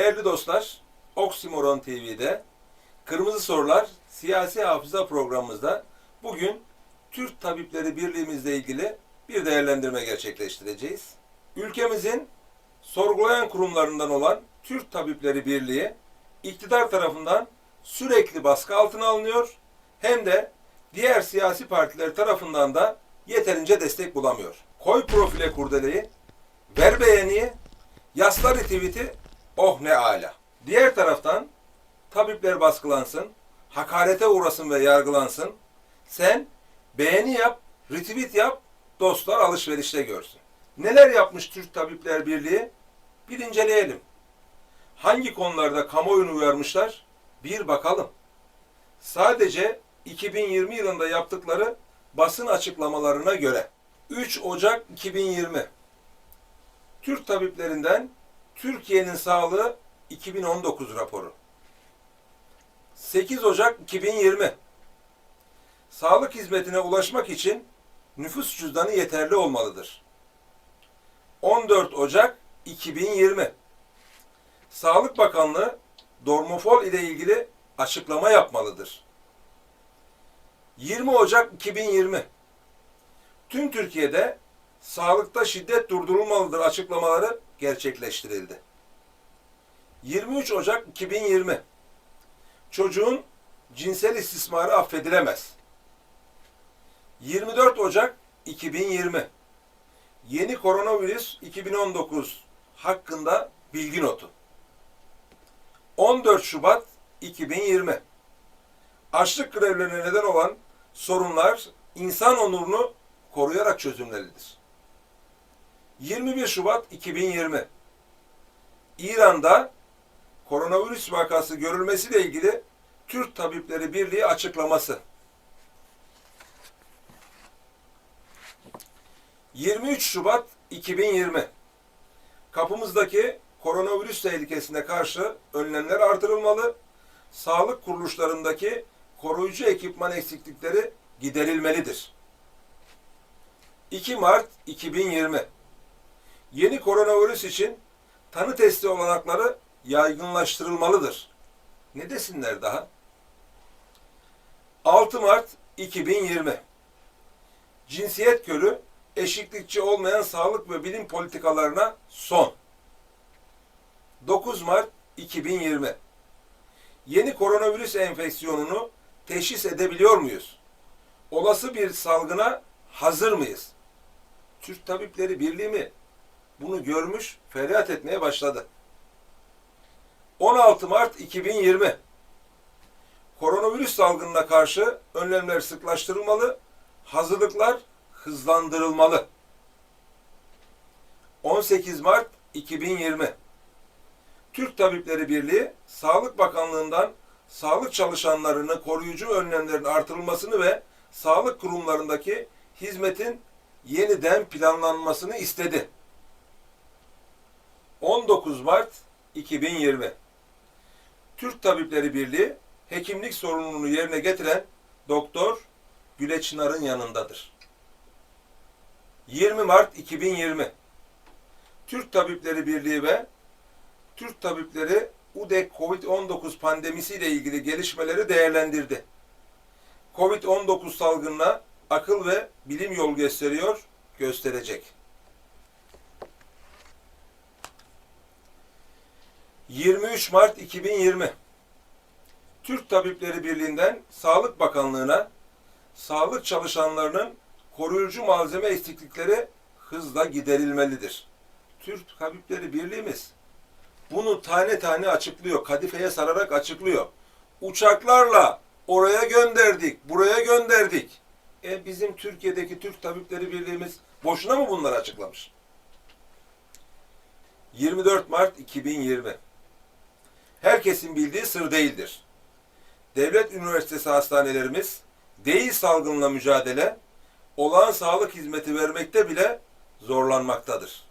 Değerli dostlar, Oksimoron TV'de Kırmızı Sorular Siyasi Hafıza programımızda bugün Türk Tabipleri Birliğimizle ilgili bir değerlendirme gerçekleştireceğiz. Ülkemizin sorgulayan kurumlarından olan Türk Tabipleri Birliği iktidar tarafından sürekli baskı altına alınıyor hem de diğer siyasi partiler tarafından da yeterince destek bulamıyor. Koy profile kurdeleyi, ver beğeniyi, yaslar tweet'i oh ne ala. Diğer taraftan tabipler baskılansın, hakarete uğrasın ve yargılansın. Sen beğeni yap, retweet yap, dostlar alışverişte görsün. Neler yapmış Türk Tabipler Birliği? Bir inceleyelim. Hangi konularda kamuoyunu uyarmışlar? Bir bakalım. Sadece 2020 yılında yaptıkları basın açıklamalarına göre 3 Ocak 2020 Türk tabiplerinden Türkiye'nin sağlığı 2019 raporu. 8 Ocak 2020 Sağlık hizmetine ulaşmak için nüfus cüzdanı yeterli olmalıdır. 14 Ocak 2020 Sağlık Bakanlığı dormofol ile ilgili açıklama yapmalıdır. 20 Ocak 2020 Tüm Türkiye'de sağlıkta şiddet durdurulmalıdır açıklamaları gerçekleştirildi. 23 Ocak 2020 Çocuğun cinsel istismarı affedilemez. 24 Ocak 2020 Yeni koronavirüs 2019 hakkında bilgi notu. 14 Şubat 2020 Açlık grevlerine neden olan sorunlar insan onurunu koruyarak çözümleridir. 21 Şubat 2020 İran'da koronavirüs vakası görülmesiyle ilgili Türk Tabipleri Birliği açıklaması. 23 Şubat 2020 Kapımızdaki koronavirüs tehlikesine karşı önlemler artırılmalı, sağlık kuruluşlarındaki koruyucu ekipman eksiklikleri giderilmelidir. 2 Mart 2020 Yeni koronavirüs için tanı testi olanakları yaygınlaştırılmalıdır. Ne desinler daha? 6 Mart 2020 Cinsiyet körü, eşitlikçi olmayan sağlık ve bilim politikalarına son. 9 Mart 2020 Yeni koronavirüs enfeksiyonunu teşhis edebiliyor muyuz? Olası bir salgına hazır mıyız? Türk Tabipleri Birliği mi? Bunu görmüş, feryat etmeye başladı. 16 Mart 2020 Koronavirüs salgınına karşı önlemler sıklaştırılmalı, hazırlıklar hızlandırılmalı. 18 Mart 2020 Türk Tabipleri Birliği, Sağlık Bakanlığı'ndan sağlık çalışanlarını koruyucu önlemlerin artırılmasını ve sağlık kurumlarındaki hizmetin yeniden planlanmasını istedi. 19 Mart 2020 Türk Tabipleri Birliği hekimlik sorumluluğunu yerine getiren Doktor Güle Çınar'ın yanındadır. 20 Mart 2020 Türk Tabipleri Birliği ve Türk Tabipleri UDEK COVID-19 pandemisiyle ilgili gelişmeleri değerlendirdi. COVID-19 salgınına akıl ve bilim yol gösteriyor, gösterecek. 23 Mart 2020 Türk Tabipleri Birliği'nden Sağlık Bakanlığı'na sağlık çalışanlarının koruyucu malzeme eksiklikleri hızla giderilmelidir. Türk Tabipleri Birliği'miz bunu tane tane açıklıyor. Kadifeye sararak açıklıyor. Uçaklarla oraya gönderdik, buraya gönderdik. E bizim Türkiye'deki Türk Tabipleri Birliği'miz boşuna mı bunları açıklamış? 24 Mart 2020 Herkesin bildiği sır değildir. Devlet üniversitesi hastanelerimiz değil salgınla mücadele, olağan sağlık hizmeti vermekte bile zorlanmaktadır.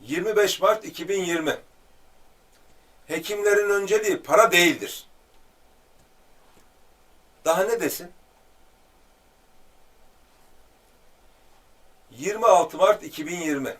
25 Mart 2020 Hekimlerin önceliği para değildir. Daha ne desin? 26 Mart 2020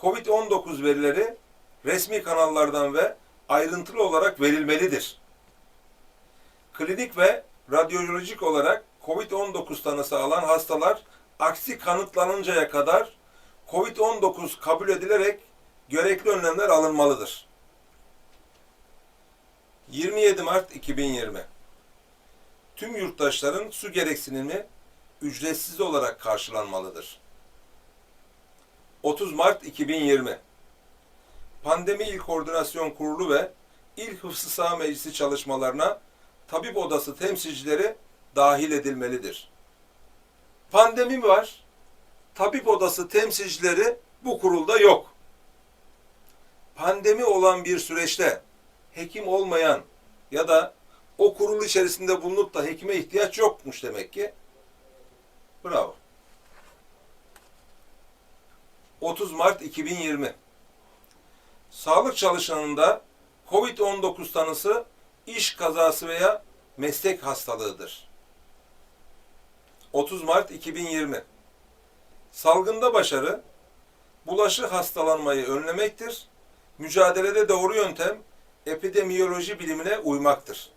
Covid-19 verileri resmi kanallardan ve ayrıntılı olarak verilmelidir. Klinik ve radyolojik olarak COVID-19 tanısı alan hastalar aksi kanıtlanıncaya kadar COVID-19 kabul edilerek gerekli önlemler alınmalıdır. 27 Mart 2020 Tüm yurttaşların su gereksinimi ücretsiz olarak karşılanmalıdır. 30 Mart 2020 Pandemi İl Koordinasyon Kurulu ve İl Hıfzı Sağ Meclisi çalışmalarına tabip odası temsilcileri dahil edilmelidir. Pandemi var. Tabip odası temsilcileri bu kurulda yok. Pandemi olan bir süreçte hekim olmayan ya da o kurul içerisinde bulunup da hekime ihtiyaç yokmuş demek ki. Bravo. 30 Mart 2020 Sağlık çalışanında COVID-19 tanısı iş kazası veya meslek hastalığıdır. 30 Mart 2020 Salgında başarı, bulaşı hastalanmayı önlemektir. Mücadelede doğru yöntem epidemiyoloji bilimine uymaktır.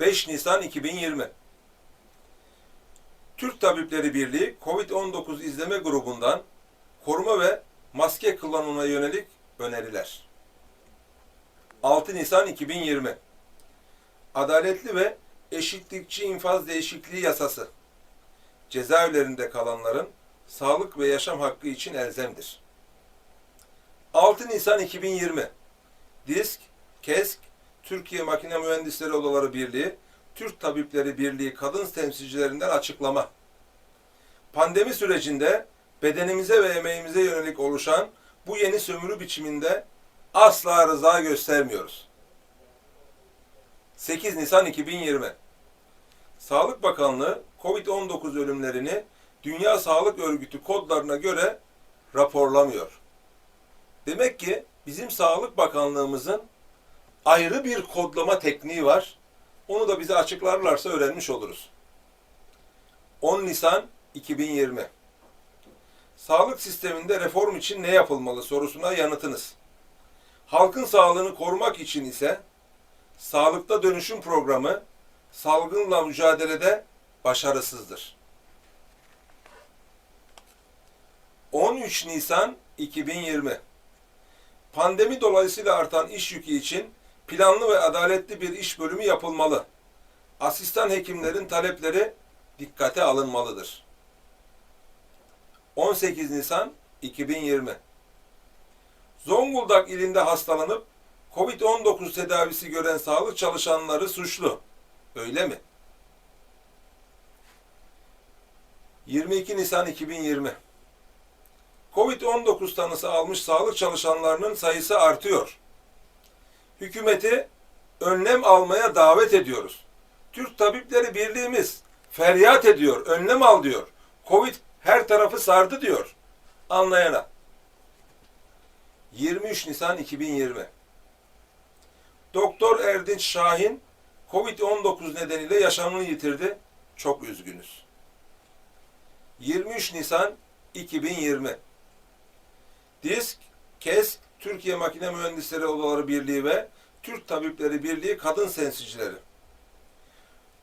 5 Nisan 2020 Türk Tabipleri Birliği COVID-19 izleme grubundan koruma ve maske kullanımına yönelik öneriler. 6 Nisan 2020 Adaletli ve eşitlikçi infaz değişikliği yasası cezaevlerinde kalanların sağlık ve yaşam hakkı için elzemdir. 6 Nisan 2020 DİSK, KESK, Türkiye Makine Mühendisleri Odaları Birliği, Türk Tabipleri Birliği kadın temsilcilerinden açıklama. Pandemi sürecinde bedenimize ve emeğimize yönelik oluşan bu yeni sömürü biçiminde asla rıza göstermiyoruz. 8 Nisan 2020 Sağlık Bakanlığı COVID-19 ölümlerini Dünya Sağlık Örgütü kodlarına göre raporlamıyor. Demek ki bizim Sağlık Bakanlığımızın ayrı bir kodlama tekniği var. Onu da bize açıklarlarsa öğrenmiş oluruz. 10 Nisan 2020 Sağlık sisteminde reform için ne yapılmalı sorusuna yanıtınız. Halkın sağlığını korumak için ise sağlıkta dönüşüm programı salgınla mücadelede başarısızdır. 13 Nisan 2020 Pandemi dolayısıyla artan iş yükü için planlı ve adaletli bir iş bölümü yapılmalı. Asistan hekimlerin talepleri dikkate alınmalıdır. 18 Nisan 2020 Zonguldak ilinde hastalanıp COVID-19 tedavisi gören sağlık çalışanları suçlu. Öyle mi? 22 Nisan 2020 Covid-19 tanısı almış sağlık çalışanlarının sayısı artıyor. Hükümeti önlem almaya davet ediyoruz. Türk Tabipleri Birliğimiz feryat ediyor, önlem al diyor. Covid her tarafı sardı diyor anlayana. 23 Nisan 2020 Doktor Erdinç Şahin Covid-19 nedeniyle yaşamını yitirdi. Çok üzgünüz. 23 Nisan 2020 Disk, KESK, Türkiye Makine Mühendisleri Odaları Birliği ve Türk Tabipleri Birliği kadın sensicileri.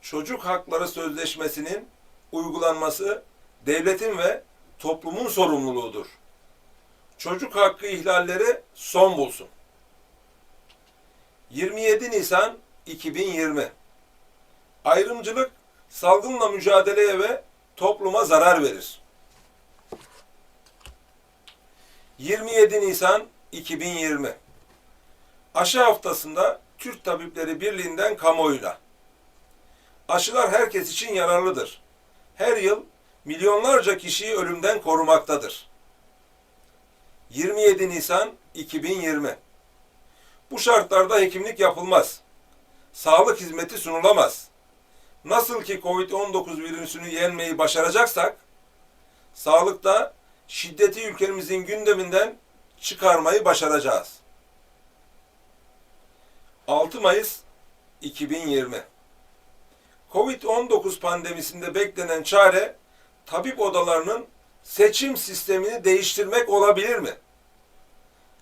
Çocuk Hakları Sözleşmesi'nin uygulanması devletin ve toplumun sorumluluğudur. Çocuk hakkı ihlalleri son bulsun. 27 Nisan 2020 Ayrımcılık salgınla mücadeleye ve topluma zarar verir. 27 Nisan 2020 Aşı haftasında Türk Tabipleri Birliği'nden kamuoyuna Aşılar herkes için yararlıdır. Her yıl milyonlarca kişiyi ölümden korumaktadır. 27 Nisan 2020 Bu şartlarda hekimlik yapılmaz. Sağlık hizmeti sunulamaz. Nasıl ki Covid-19 virüsünü yenmeyi başaracaksak, sağlıkta şiddeti ülkemizin gündeminden çıkarmayı başaracağız. 6 Mayıs 2020 Covid-19 pandemisinde beklenen çare tabip odalarının seçim sistemini değiştirmek olabilir mi?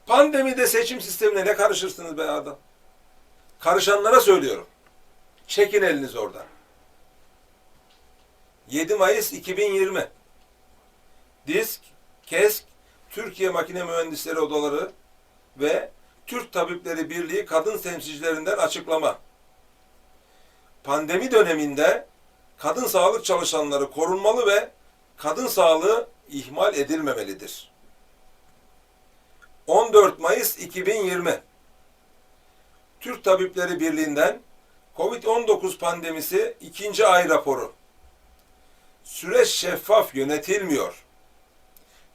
Pandemide seçim sistemine ne karışırsınız be adam? Karışanlara söylüyorum. Çekin eliniz oradan. 7 Mayıs 2020 Disk, KESK, Türkiye Makine Mühendisleri Odaları ve Türk Tabipleri Birliği kadın temsilcilerinden açıklama. Pandemi döneminde kadın sağlık çalışanları korunmalı ve kadın sağlığı ihmal edilmemelidir. 14 Mayıs 2020 Türk Tabipleri Birliği'nden COVID-19 pandemisi ikinci ay raporu. Süreç şeffaf yönetilmiyor.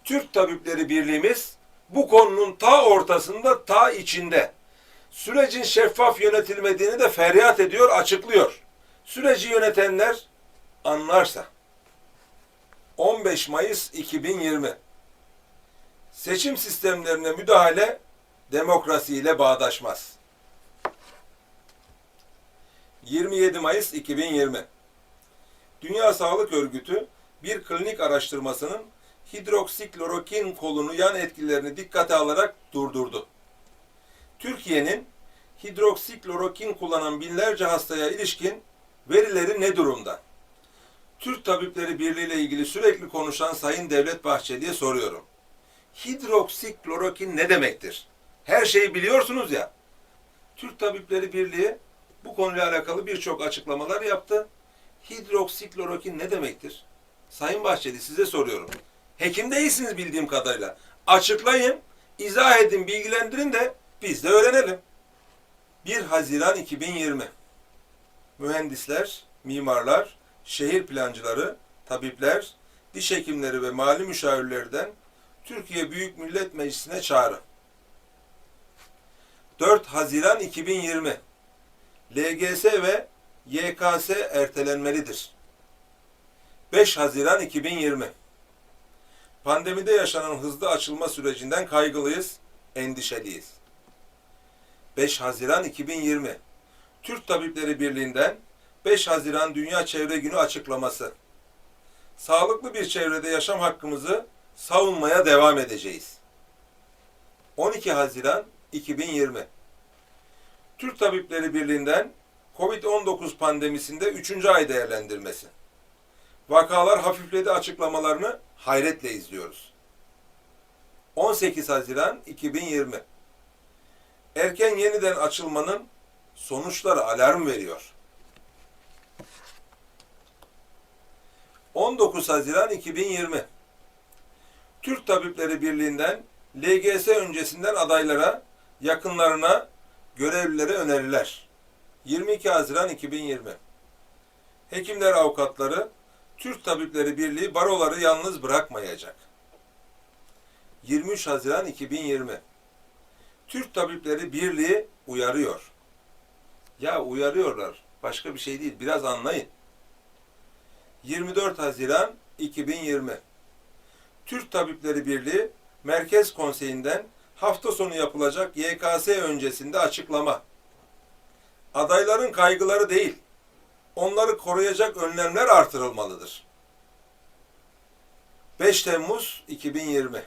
Türk Tabipleri Birliğimiz bu konunun ta ortasında, ta içinde. Sürecin şeffaf yönetilmediğini de feryat ediyor, açıklıyor. Süreci yönetenler anlarsa. 15 Mayıs 2020 Seçim sistemlerine müdahale demokrasiyle bağdaşmaz. 27 Mayıs 2020 Dünya Sağlık Örgütü bir klinik araştırmasının hidroksiklorokin kolunu yan etkilerini dikkate alarak durdurdu. Türkiye'nin hidroksiklorokin kullanan binlerce hastaya ilişkin verileri ne durumda? Türk Tabipleri Birliği ile ilgili sürekli konuşan Sayın Devlet Bahçeli'ye soruyorum. Hidroksiklorokin ne demektir? Her şeyi biliyorsunuz ya. Türk Tabipleri Birliği bu konuyla alakalı birçok açıklamalar yaptı. Hidroksiklorokin ne demektir? Sayın Bahçeli size soruyorum. Hekim değilsiniz bildiğim kadarıyla. Açıklayın, izah edin, bilgilendirin de biz de öğrenelim. 1 Haziran 2020 Mühendisler, mimarlar, şehir plancıları, tabipler, diş hekimleri ve mali müşavirlerden Türkiye Büyük Millet Meclisi'ne çağrı. 4 Haziran 2020 LGS ve YKS ertelenmelidir. 5 Haziran 2020 Pandemide yaşanan hızlı açılma sürecinden kaygılıyız, endişeliyiz. 5 Haziran 2020 Türk Tabipleri Birliği'nden 5 Haziran Dünya Çevre Günü açıklaması. Sağlıklı bir çevrede yaşam hakkımızı savunmaya devam edeceğiz. 12 Haziran 2020 Türk Tabipleri Birliği'nden COVID-19 pandemisinde 3. ay değerlendirmesi. Vakalar hafifledi açıklamalarını hayretle izliyoruz. 18 Haziran 2020 Erken yeniden açılmanın sonuçları alarm veriyor. 19 Haziran 2020 Türk Tabipleri Birliği'nden LGS öncesinden adaylara, yakınlarına, görevlilere öneriler. 22 Haziran 2020 Hekimler avukatları Türk Tabipleri Birliği baroları yalnız bırakmayacak. 23 Haziran 2020 Türk Tabipleri Birliği uyarıyor. Ya uyarıyorlar. Başka bir şey değil. Biraz anlayın. 24 Haziran 2020 Türk Tabipleri Birliği Merkez Konseyi'nden hafta sonu yapılacak YKS öncesinde açıklama. Adayların kaygıları değil, onları koruyacak önlemler artırılmalıdır. 5 Temmuz 2020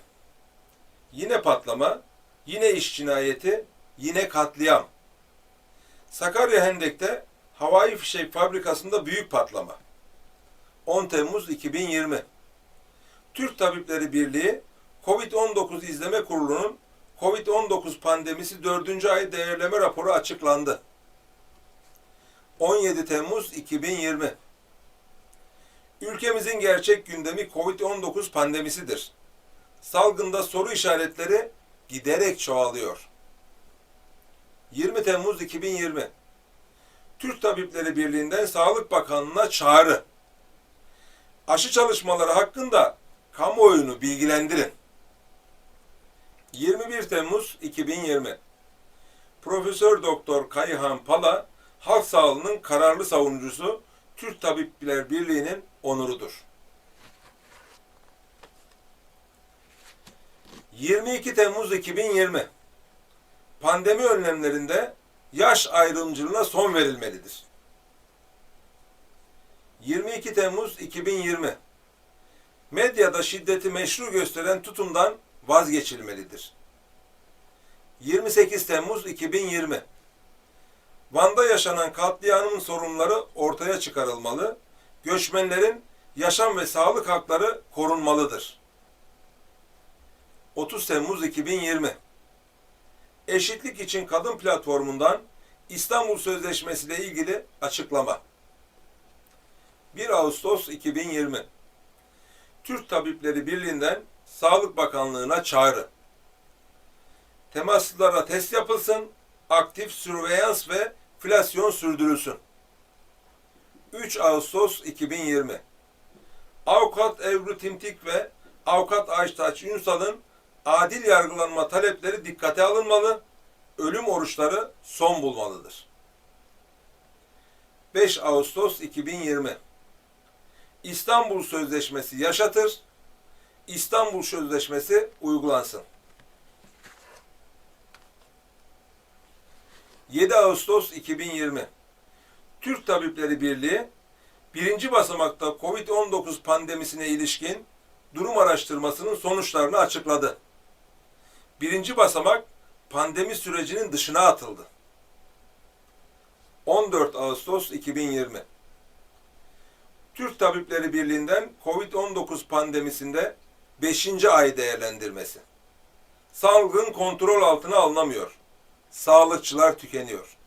Yine patlama, yine iş cinayeti, yine katliam. Sakarya Hendek'te havai fişek fabrikasında büyük patlama. 10 Temmuz 2020 Türk Tabipleri Birliği COVID-19 İzleme Kurulu'nun COVID-19 pandemisi 4. ay değerleme raporu açıklandı. 17 Temmuz 2020 Ülkemizin gerçek gündemi COVID-19 pandemisidir. Salgında soru işaretleri giderek çoğalıyor. 20 Temmuz 2020 Türk Tabipleri Birliği'nden Sağlık Bakanlığı'na çağrı. Aşı çalışmaları hakkında kamuoyunu bilgilendirin. 21 Temmuz 2020 Profesör Doktor Kayhan Pala halk sağlığının kararlı savunucusu Türk Tabipler Birliği'nin onurudur. 22 Temmuz 2020 Pandemi önlemlerinde yaş ayrımcılığına son verilmelidir. 22 Temmuz 2020 Medyada şiddeti meşru gösteren tutumdan vazgeçilmelidir. 28 Temmuz 2020 Van'da yaşanan katliamın sorunları ortaya çıkarılmalı. Göçmenlerin yaşam ve sağlık hakları korunmalıdır. 30 Temmuz 2020 Eşitlik için Kadın Platformu'ndan İstanbul Sözleşmesi ile ilgili açıklama. 1 Ağustos 2020 Türk Tabipleri Birliği'nden Sağlık Bakanlığı'na çağrı. Temaslılara test yapılsın, aktif sürveyans ve filasyon sürdürülsün. 3 Ağustos 2020 Avukat Ebru Timtik ve Avukat Aytaç Ünsal'ın adil yargılanma talepleri dikkate alınmalı, ölüm oruçları son bulmalıdır. 5 Ağustos 2020 İstanbul Sözleşmesi yaşatır, İstanbul Sözleşmesi uygulansın. 7 Ağustos 2020 Türk Tabipleri Birliği birinci basamakta COVID-19 pandemisine ilişkin durum araştırmasının sonuçlarını açıkladı. Birinci basamak pandemi sürecinin dışına atıldı. 14 Ağustos 2020 Türk Tabipleri Birliği'nden COVID-19 pandemisinde 5. ay değerlendirmesi. Salgın kontrol altına alınamıyor. Sağlıkçılar tükeniyor.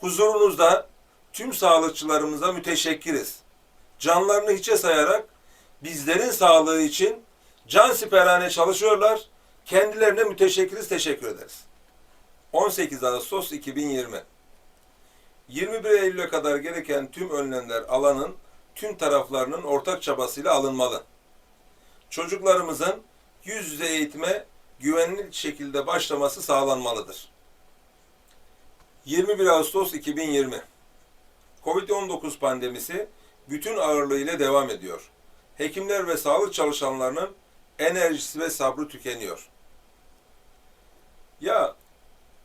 Huzurunuzda tüm sağlıkçılarımıza müteşekkiriz. Canlarını hiçe sayarak bizlerin sağlığı için can siperhane çalışıyorlar. Kendilerine müteşekkiriz, teşekkür ederiz. 18 Ağustos 2020 21 Eylül'e kadar gereken tüm önlemler alanın tüm taraflarının ortak çabasıyla alınmalı. Çocuklarımızın yüz yüze eğitime güvenli şekilde başlaması sağlanmalıdır. 21 Ağustos 2020 Covid-19 pandemisi bütün ağırlığıyla devam ediyor. Hekimler ve sağlık çalışanlarının enerjisi ve sabrı tükeniyor. Ya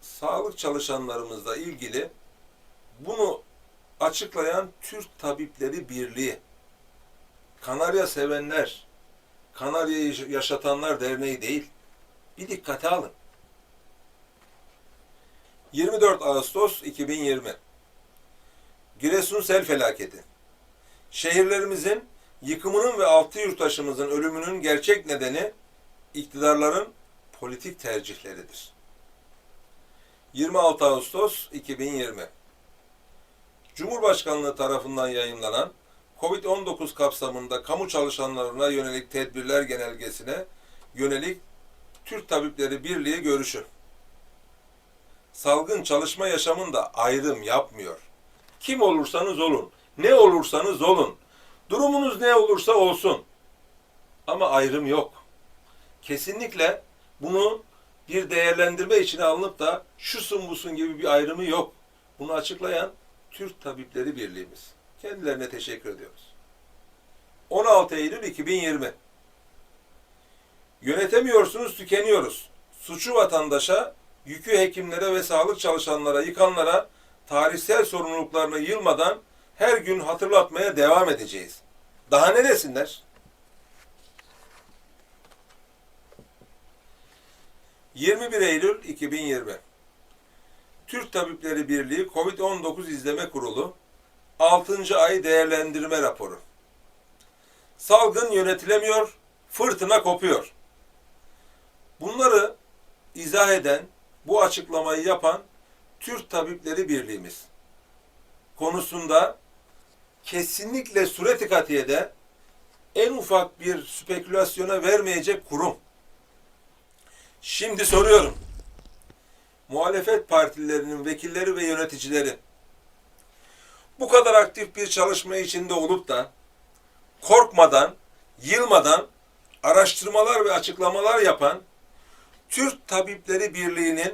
sağlık çalışanlarımızla ilgili bunu açıklayan Türk Tabipleri Birliği, Kanarya Sevenler, Kanarya'yı Yaşatanlar Derneği değil. Bir dikkate alın. 24 Ağustos 2020 Giresun sel felaketi. Şehirlerimizin yıkımının ve altı yurttaşımızın ölümünün gerçek nedeni iktidarların politik tercihleridir. 26 Ağustos 2020 Cumhurbaşkanlığı tarafından yayınlanan COVID-19 kapsamında kamu çalışanlarına yönelik tedbirler genelgesine yönelik Türk Tabipleri Birliği görüşü. Salgın çalışma yaşamında ayrım yapmıyor. Kim olursanız olun, ne olursanız olun, durumunuz ne olursa olsun. Ama ayrım yok. Kesinlikle bunu bir değerlendirme içine alınıp da şusun busun gibi bir ayrımı yok. Bunu açıklayan Türk Tabipleri Birliği'miz. Kendilerine teşekkür ediyoruz. 16 Eylül 2020 Yönetemiyorsunuz, tükeniyoruz. Suçu vatandaşa, yükü hekimlere ve sağlık çalışanlara, yıkanlara tarihsel sorumluluklarını yılmadan her gün hatırlatmaya devam edeceğiz. Daha ne desinler? ...21 Eylül 2020 Türk Tabipleri Birliği COVID-19 İzleme Kurulu 6. ay değerlendirme raporu. Salgın yönetilemiyor, fırtına kopuyor. Bunları izah eden, bu açıklamayı yapan Türk Tabipleri Birliği'miz konusunda kesinlikle sureti katiyede en ufak bir spekülasyona vermeyecek kurum. Şimdi soruyorum. Muhalefet partilerinin vekilleri ve yöneticileri bu kadar aktif bir çalışma içinde olup da korkmadan, yılmadan araştırmalar ve açıklamalar yapan Türk Tabipleri Birliği'nin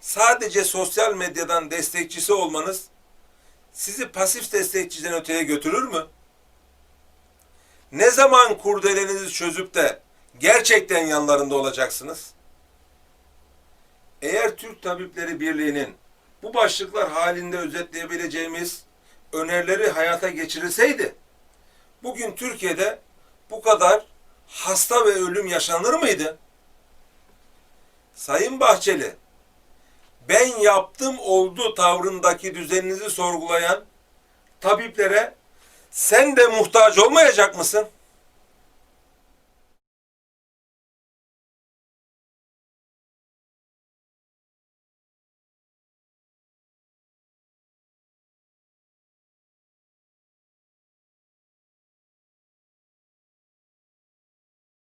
sadece sosyal medyadan destekçisi olmanız sizi pasif destekçiden öteye götürür mü? Ne zaman kurdelenizi çözüp de gerçekten yanlarında olacaksınız? Eğer Türk Tabipleri Birliği'nin bu başlıklar halinde özetleyebileceğimiz önerileri hayata geçirilseydi, bugün Türkiye'de bu kadar hasta ve ölüm yaşanır mıydı? Sayın Bahçeli, ben yaptım oldu tavrındaki düzeninizi sorgulayan tabiplere sen de muhtaç olmayacak mısın?